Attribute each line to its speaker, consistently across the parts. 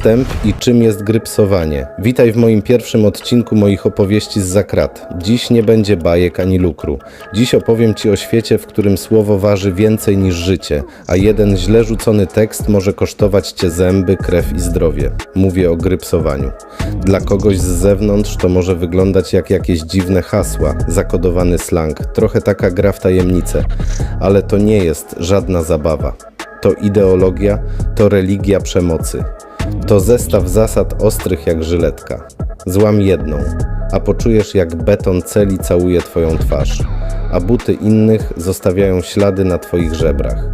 Speaker 1: Wstęp i czym jest grypsowanie. Witaj w moim pierwszym odcinku moich opowieści z zakrat. Dziś nie będzie bajek ani lukru. Dziś opowiem Ci o świecie, w którym słowo waży więcej niż życie, a jeden źle rzucony tekst może kosztować Cię zęby, krew i zdrowie. Mówię o grypsowaniu. Dla kogoś z zewnątrz to może wyglądać jak jakieś dziwne hasła, zakodowany slang, trochę taka gra w tajemnicę, ale to nie jest żadna zabawa. To ideologia, to religia przemocy. To zestaw zasad ostrych jak żyletka. Złam jedną, a poczujesz jak beton celi całuje twoją twarz, a buty innych zostawiają ślady na twoich żebrach.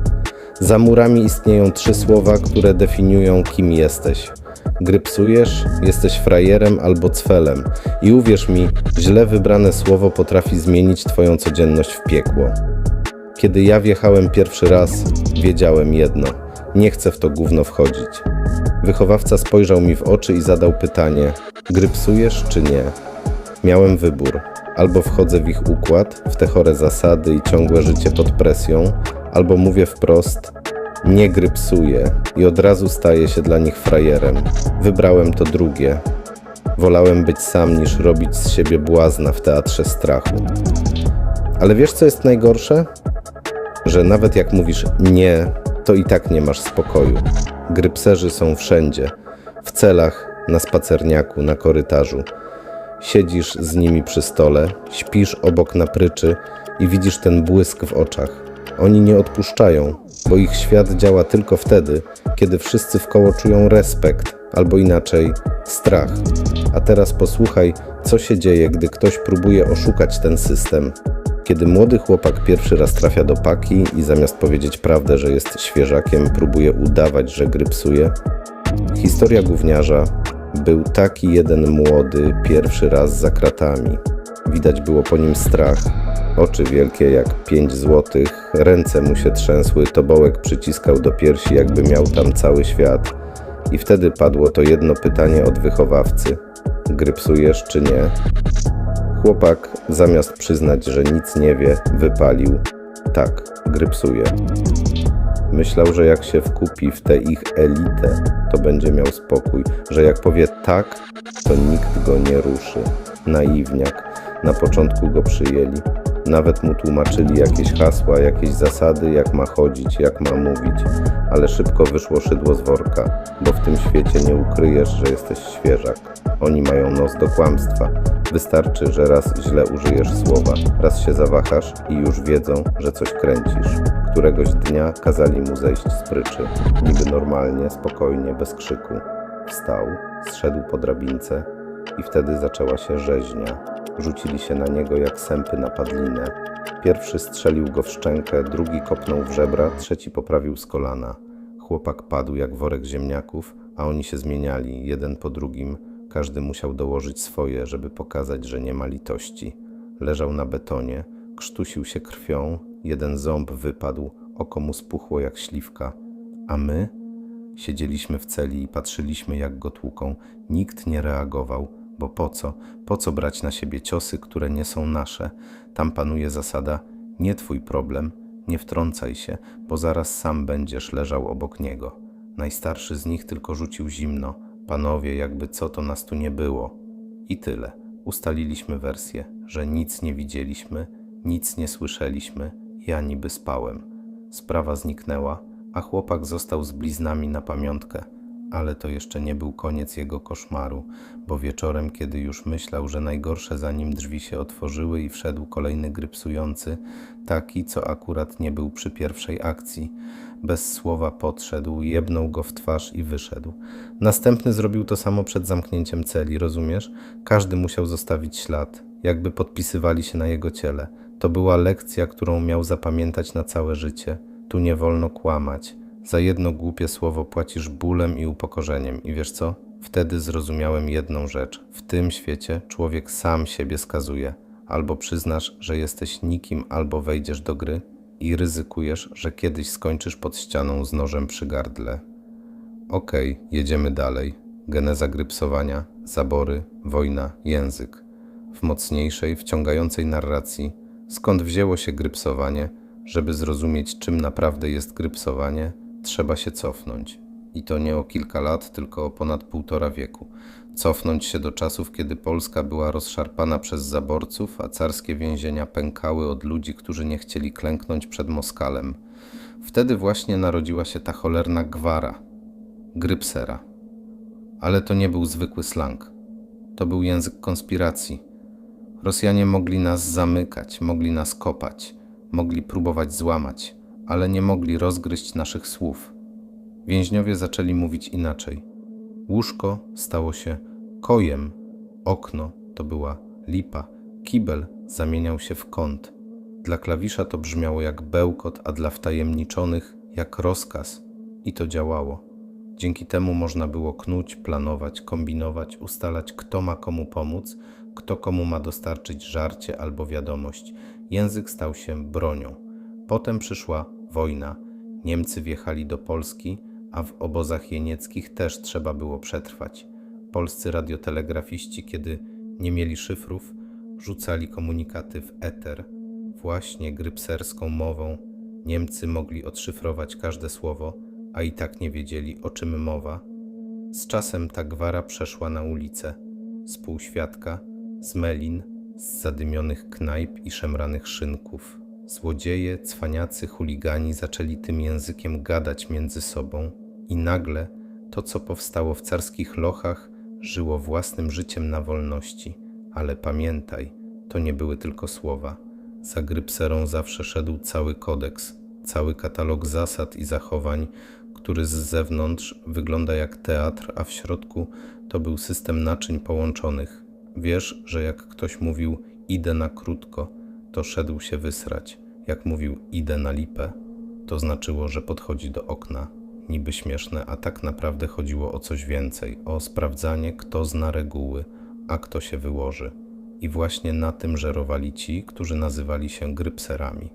Speaker 1: Za murami istnieją trzy słowa, które definiują kim jesteś. Grypsujesz, jesteś frajerem albo cfelem i uwierz mi, źle wybrane słowo potrafi zmienić twoją codzienność w piekło. Kiedy ja wjechałem pierwszy raz, wiedziałem jedno: nie chcę w to gówno wchodzić. Wychowawca spojrzał mi w oczy i zadał pytanie: Grypsujesz czy nie? Miałem wybór: albo wchodzę w ich układ, w te chore zasady i ciągłe życie pod presją, albo mówię wprost: nie grypsuję i od razu staję się dla nich frajerem. Wybrałem to drugie. Wolałem być sam niż robić z siebie błazna w teatrze strachu. Ale wiesz co jest najgorsze? że nawet jak mówisz nie, to i tak nie masz spokoju. Grypserzy są wszędzie w celach, na spacerniaku, na korytarzu. Siedzisz z nimi przy stole, śpisz obok na pryczy i widzisz ten błysk w oczach. Oni nie odpuszczają, bo ich świat działa tylko wtedy, kiedy wszyscy wkoło czują respekt, albo inaczej strach. A teraz posłuchaj, co się dzieje, gdy ktoś próbuje oszukać ten system. Kiedy młody chłopak pierwszy raz trafia do paki i zamiast powiedzieć prawdę, że jest świeżakiem, próbuje udawać, że grypsuje. Historia gówniarza był taki jeden młody pierwszy raz za kratami. Widać było po nim strach. Oczy wielkie jak pięć złotych, ręce mu się trzęsły, tobołek przyciskał do piersi, jakby miał tam cały świat. I wtedy padło to jedno pytanie od wychowawcy: Grypsujesz czy nie? Chłopak, zamiast przyznać, że nic nie wie, wypalił: Tak, grypsuje. Myślał, że jak się wkupi w tę ich elitę, to będzie miał spokój, że jak powie tak, to nikt go nie ruszy. Naiwniak. Na początku go przyjęli. Nawet mu tłumaczyli jakieś hasła, jakieś zasady, jak ma chodzić, jak ma mówić, ale szybko wyszło szydło z worka, bo w tym świecie nie ukryjesz, że jesteś świeżak. Oni mają nos do kłamstwa. Wystarczy, że raz źle użyjesz słowa, raz się zawahasz i już wiedzą, że coś kręcisz. Któregoś dnia kazali mu zejść z pryczy, niby normalnie, spokojnie, bez krzyku. Wstał, zszedł po drabince i wtedy zaczęła się rzeźnia. Rzucili się na niego jak sępy na padlinę. Pierwszy strzelił go w szczękę, drugi kopnął w żebra, trzeci poprawił z kolana. Chłopak padł jak worek ziemniaków, a oni się zmieniali, jeden po drugim. Każdy musiał dołożyć swoje, żeby pokazać, że nie ma litości. Leżał na betonie, krztusił się krwią, jeden ząb wypadł, oko mu spuchło jak śliwka. A my? Siedzieliśmy w celi i patrzyliśmy, jak go tłuką. Nikt nie reagował, bo po co? Po co brać na siebie ciosy, które nie są nasze? Tam panuje zasada: nie twój problem, nie wtrącaj się, bo zaraz sam będziesz leżał obok niego. Najstarszy z nich tylko rzucił zimno: Panowie, jakby co to nas tu nie było. I tyle. Ustaliliśmy wersję, że nic nie widzieliśmy, nic nie słyszeliśmy, ja niby spałem. Sprawa zniknęła, a chłopak został z bliznami na pamiątkę. Ale to jeszcze nie był koniec jego koszmaru, bo wieczorem, kiedy już myślał, że najgorsze za nim drzwi się otworzyły i wszedł kolejny grypsujący, taki, co akurat nie był przy pierwszej akcji. Bez słowa podszedł, jebnął go w twarz i wyszedł. Następny zrobił to samo przed zamknięciem celi, rozumiesz? Każdy musiał zostawić ślad, jakby podpisywali się na jego ciele. To była lekcja, którą miał zapamiętać na całe życie. Tu nie wolno kłamać. Za jedno głupie słowo płacisz bólem i upokorzeniem. I wiesz co? Wtedy zrozumiałem jedną rzecz. W tym świecie człowiek sam siebie skazuje. Albo przyznasz, że jesteś nikim, albo wejdziesz do gry i ryzykujesz, że kiedyś skończysz pod ścianą z nożem przy gardle. Okej, jedziemy dalej. Geneza grypsowania, zabory, wojna, język. W mocniejszej, wciągającej narracji, skąd wzięło się grypsowanie, żeby zrozumieć, czym naprawdę jest grypsowanie, trzeba się cofnąć. I to nie o kilka lat, tylko o ponad półtora wieku. Cofnąć się do czasów, kiedy Polska była rozszarpana przez zaborców, a carskie więzienia pękały od ludzi, którzy nie chcieli klęknąć przed Moskalem. Wtedy właśnie narodziła się ta cholerna gwara, grypsera. Ale to nie był zwykły slang. To był język konspiracji. Rosjanie mogli nas zamykać, mogli nas kopać, mogli próbować złamać, ale nie mogli rozgryźć naszych słów. Więźniowie zaczęli mówić inaczej. Łóżko stało się kojem, okno to była lipa, kibel zamieniał się w kąt. Dla klawisza to brzmiało jak bełkot, a dla wtajemniczonych jak rozkaz. I to działało. Dzięki temu można było knuć, planować, kombinować, ustalać, kto ma komu pomóc, kto komu ma dostarczyć żarcie albo wiadomość. Język stał się bronią. Potem przyszła wojna. Niemcy wjechali do Polski, a w obozach jenieckich też trzeba było przetrwać. Polscy radiotelegrafiści, kiedy nie mieli szyfrów, rzucali komunikaty w eter. Właśnie grypserską mową Niemcy mogli odszyfrować każde słowo, a i tak nie wiedzieli, o czym mowa. Z czasem ta gwara przeszła na ulicę. Z półświadka, z melin, z zadymionych knajp i szemranych szynków. Złodzieje, cwaniacy, chuligani zaczęli tym językiem gadać między sobą i nagle to, co powstało w carskich lochach, żyło własnym życiem na wolności. Ale pamiętaj, to nie były tylko słowa. Za grypserą zawsze szedł cały kodeks, cały katalog zasad i zachowań, który z zewnątrz wygląda jak teatr, a w środku to był system naczyń połączonych. Wiesz, że jak ktoś mówił idę na krótko, to szedł się wysrać. Jak mówił idę na lipę, to znaczyło, że podchodzi do okna. Niby śmieszne, a tak naprawdę chodziło o coś więcej o sprawdzanie, kto zna reguły, a kto się wyłoży. I właśnie na tym żerowali ci, którzy nazywali się grypserami.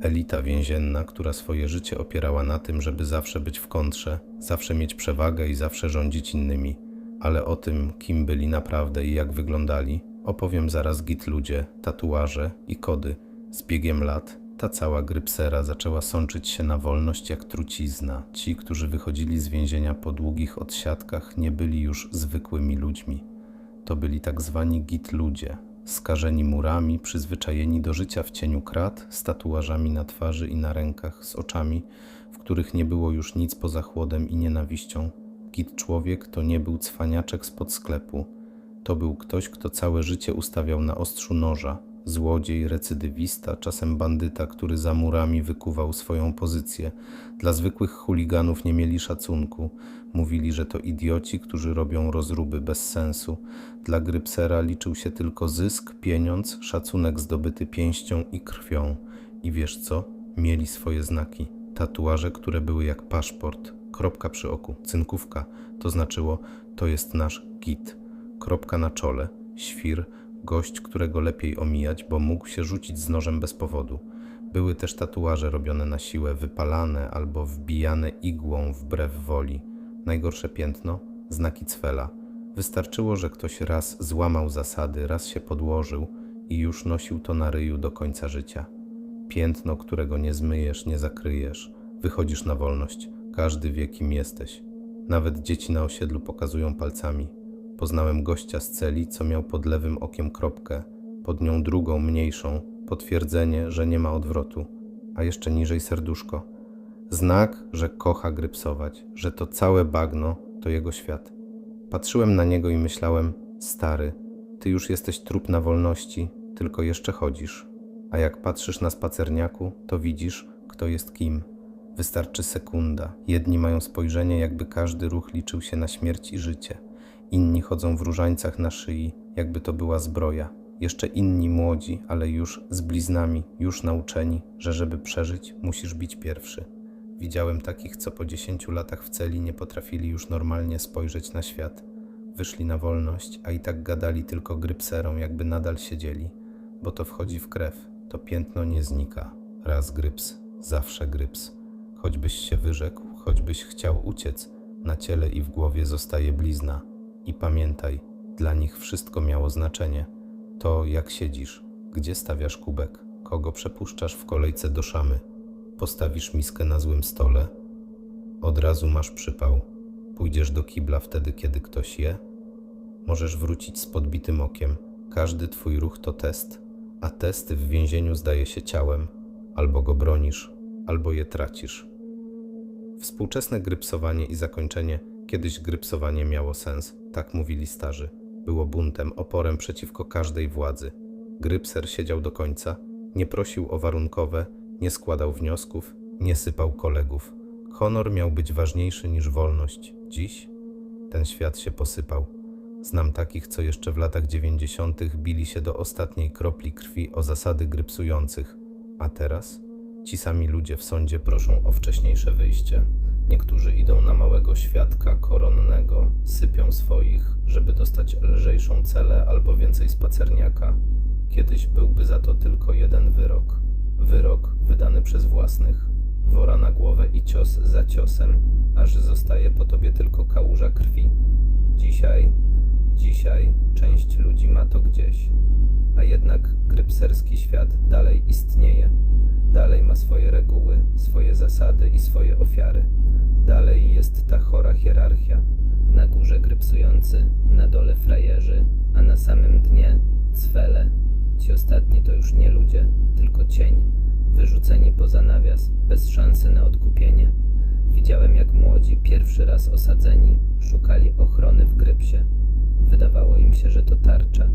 Speaker 1: Elita więzienna, która swoje życie opierała na tym, żeby zawsze być w kontrze, zawsze mieć przewagę i zawsze rządzić innymi. Ale o tym, kim byli naprawdę i jak wyglądali, opowiem zaraz git ludzie, tatuaże i kody. Z biegiem lat ta cała grypsera zaczęła sączyć się na wolność jak trucizna. Ci, którzy wychodzili z więzienia po długich odsiadkach, nie byli już zwykłymi ludźmi. To byli tak zwani git ludzie, skażeni murami, przyzwyczajeni do życia w cieniu krat, z tatuażami na twarzy i na rękach, z oczami, w których nie było już nic poza chłodem i nienawiścią. Git człowiek to nie był cwaniaczek spod sklepu. To był ktoś, kto całe życie ustawiał na ostrzu noża, złodziej, recydywista, czasem bandyta, który za murami wykuwał swoją pozycję. Dla zwykłych chuliganów nie mieli szacunku. Mówili, że to idioci, którzy robią rozruby bez sensu. Dla Grypsera liczył się tylko zysk, pieniądz, szacunek zdobyty pięścią i krwią. I wiesz co? Mieli swoje znaki. Tatuaże, które były jak paszport. Kropka przy oku, cynkówka. To znaczyło, to jest nasz git. Kropka na czole, świr, gość, którego lepiej omijać, bo mógł się rzucić z nożem bez powodu. Były też tatuaże robione na siłę, wypalane albo wbijane igłą wbrew woli. Najgorsze piętno znaki cwela. Wystarczyło, że ktoś raz złamał zasady, raz się podłożył i już nosił to na ryju do końca życia. Piętno, którego nie zmyjesz, nie zakryjesz. Wychodzisz na wolność. Każdy wie, kim jesteś. Nawet dzieci na osiedlu pokazują palcami. Poznałem gościa z celi, co miał pod lewym okiem kropkę, pod nią drugą, mniejszą, potwierdzenie, że nie ma odwrotu, a jeszcze niżej serduszko. Znak, że kocha grypsować, że to całe bagno to jego świat. Patrzyłem na niego i myślałem: Stary, ty już jesteś trup na wolności, tylko jeszcze chodzisz. A jak patrzysz na spacerniaku, to widzisz, kto jest kim. Wystarczy sekunda. Jedni mają spojrzenie, jakby każdy ruch liczył się na śmierć i życie. Inni chodzą w różańcach na szyi, jakby to była zbroja. Jeszcze inni młodzi, ale już z bliznami, już nauczeni, że żeby przeżyć, musisz bić pierwszy. Widziałem takich, co po dziesięciu latach w celi nie potrafili już normalnie spojrzeć na świat. Wyszli na wolność, a i tak gadali tylko grypserą, jakby nadal siedzieli, bo to wchodzi w krew, to piętno nie znika. Raz gryps, zawsze gryps. Choćbyś się wyrzekł, choćbyś chciał uciec, na ciele i w głowie zostaje blizna. I pamiętaj, dla nich wszystko miało znaczenie. To, jak siedzisz, gdzie stawiasz kubek, kogo przepuszczasz w kolejce do szamy, postawisz miskę na złym stole, od razu masz przypał. Pójdziesz do kibla wtedy, kiedy ktoś je? Możesz wrócić z podbitym okiem. Każdy twój ruch to test, a testy w więzieniu zdaje się ciałem. Albo go bronisz, albo je tracisz. Współczesne grypsowanie i zakończenie. Kiedyś grypsowanie miało sens, tak mówili starzy. Było buntem, oporem przeciwko każdej władzy. Grypser siedział do końca, nie prosił o warunkowe, nie składał wniosków, nie sypał kolegów. Honor miał być ważniejszy niż wolność. Dziś ten świat się posypał. Znam takich, co jeszcze w latach dziewięćdziesiątych bili się do ostatniej kropli krwi o zasady grypsujących. A teraz? Ci sami ludzie w sądzie proszą o wcześniejsze wyjście. Niektórzy idą na małego świadka koronnego, sypią swoich, żeby dostać lżejszą celę albo więcej spacerniaka. Kiedyś byłby za to tylko jeden wyrok. Wyrok wydany przez własnych. Wora na głowę i cios za ciosem, aż zostaje po tobie tylko kałuża krwi. Dzisiaj, dzisiaj część ludzi ma to gdzieś. A jednak grypserski świat dalej istnieje. Dalej ma swoje reguły, swoje zasady i swoje ofiary. Dalej jest ta chora hierarchia. Na górze grypsujący, na dole frajerzy, a na samym dnie cwele. Ci ostatni to już nie ludzie, tylko cień. Wyrzuceni poza nawias, bez szansy na odkupienie. Widziałem jak młodzi, pierwszy raz osadzeni, szukali ochrony w grypsie. Wydawało im się, że to tarcza.